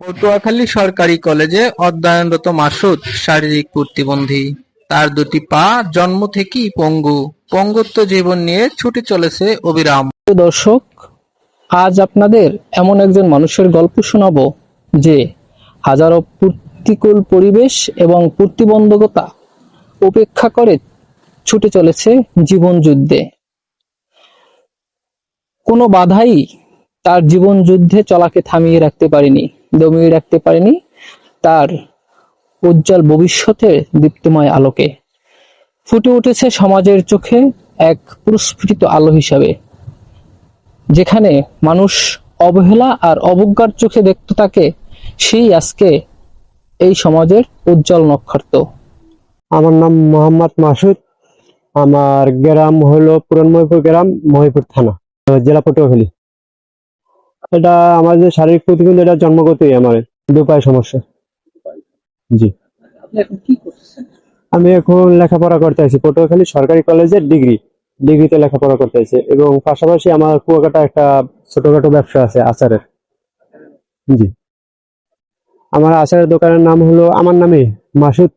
পটুয়াখালী সরকারি কলেজে অধ্যয়নরত মাসুদ শারীরিক প্রতিবন্ধী তার দুটি পা জন্ম থেকেই পঙ্গু। পঙ্গুত্ব জীবন নিয়ে ছুটে চলেছে অবিরাম। দর্শক, আজ আপনাদের এমন একজন মানুষের গল্প শোনাবো যে হাজারো প্রতিকূল পরিবেশ এবং প্রতিবন্ধকতা উপেক্ষা করে ছুটে চলেছে জীবন যুদ্ধে। কোনো বাধাই তার জীবন যুদ্ধে চলাকে থামিয়ে রাখতে পারেনি, দমিয়ে রাখতে পারেনি তার উজ্জ্বল ভবিষ্যতের দীপ্তময় আলোকে। ফুটে উঠেছে সমাজের চোখে এক পুরস্ফুটিত আলো হিসাবে, যেখানে মানুষ অবহেলা আর অবজ্ঞার চোখে দেখত তাকে, সেই আজকে এই সমাজের উজ্জ্বল নক্ষত্র। আমার নাম মোহাম্মদ মাসুদ, আমার গ্রাম হলো পুরান মহিপুর গ্রাম, মহিপুর থানা, জেলা পটুয়াখালী। এটা আমার যে শারীরিক প্রতিবন্ধী এটা জন্মগতই আমার দুপায় সমস্যা। জি। আমি এখন লেখাপড়া করতে আছি। পটুয়াখালী সরকারি কলেজের ডিগ্রি ডিগ্রিতে লেখাপড়া করতে আছি এবং পাশাপাশি আমার কুয়াকাটা একটা ছোটখাটো ব্যবসা আছে আচারের। জি। আমার আচারের দোকানের নাম হলো আমার নামে মাসুদ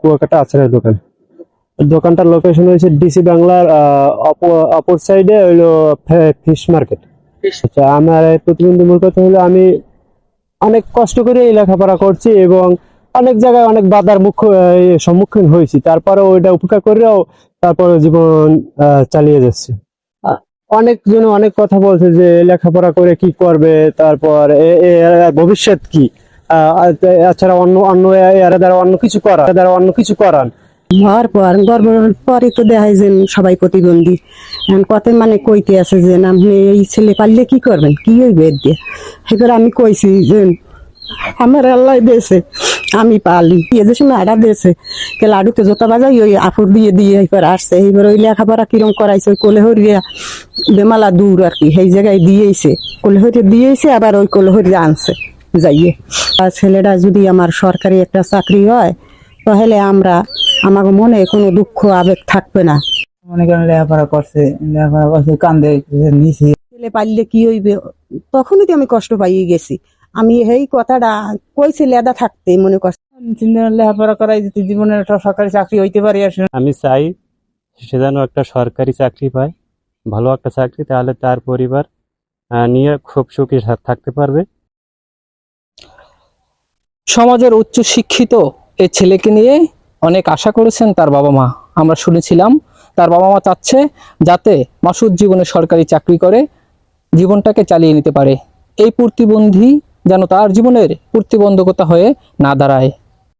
কুয়াকাটা আচারের দোকান। দোকানটার লোকেশন হয়েছে ডিসি বাংলার অপর সাইডে হইল ফিশ মার্কেট। আচ্ছা আমার প্রতিবন্ধী মূল কথা হলো আমি অনেক কষ্ট করে লেখাপড়া করছি এবং অনেক জায়গায় অনেক বাধার মুখ সম্মুখীন হয়েছি। তারপরে ওইটা উপেক্ষা করেও তারপরে জীবন চালিয়ে যাচ্ছি। অনেকজন অনেক কথা বলছে যে লেখাপড়া করে কি করবে তারপর ভবিষ্যৎ কি? আহ, এছাড়া অন্য অন্য এর দ্বারা অন্য কিছু করা এর দ্বারা অন্য কিছু করান হওয়ার পর গর্বের পরে তো দেখা যে সবাই প্রতিবন্ধী। কত মানে কইতে আছে যে আপনি এই ছেলে পারলে কি করবেন? কি হইবে এর দিয়ে? এবার আমি কইছি যে, আমার আল্লাহ দিয়েছে আমি পালি। এই যে সময় আড়া দিয়েছে কে লাডুতে জোতা বাজাই, ওই আফুর দিয়ে দিয়ে এবার আসছে। এইবার ওই লেখাপড়া কিরম করাইছে, ওই কোলেহরিয়া বেমালা দূর আর কি, সেই জায়গায় দিয়েছে কোলেহরিয়া দিয়েছে আবার ওই কোলেহরিয়া আনছে, যাইয়ে। আর ছেলেটা যদি আমার সরকারি একটা চাকরি হয়, তাহলে আমরা আমার মনে কোনো দুঃখ আবেগ থাকবে না। মনে করেন লেখাপড়া করছে লেখাপড়া করছে কান্দে নিছি। ছেলে পাইলে কি হইবে? তখনই তো আমি কষ্ট পাইয়ে গেছি। আমি এই কথাটা কইছে লেদা থাকতে মনে করছি। লেখাপড়া করাই যদি জীবনের একটা সরকারি চাকরি হইতে পারি আর আমি চাই সে যেন একটা সরকারি চাকরি পায় ভালো একটা চাকরি তাহলে তার পরিবার নিয়ে খুব সুখী থাকতে পারবে। সমাজের উচ্চ শিক্ষিত এই ছেলেকে নিয়ে অনেক আশা করেছেন তার বাবা মা। আমরা শুনেছিলাম, তার বাবা মা চাচ্ছে যাতে মাসুদ জীবনে সরকারি চাকরি করে, জীবনটাকে চালিয়ে নিতে পারে। এই প্রতিবন্ধী যেন তার জীবনের প্রতিবন্ধকতা হয়ে না দাঁড়ায়।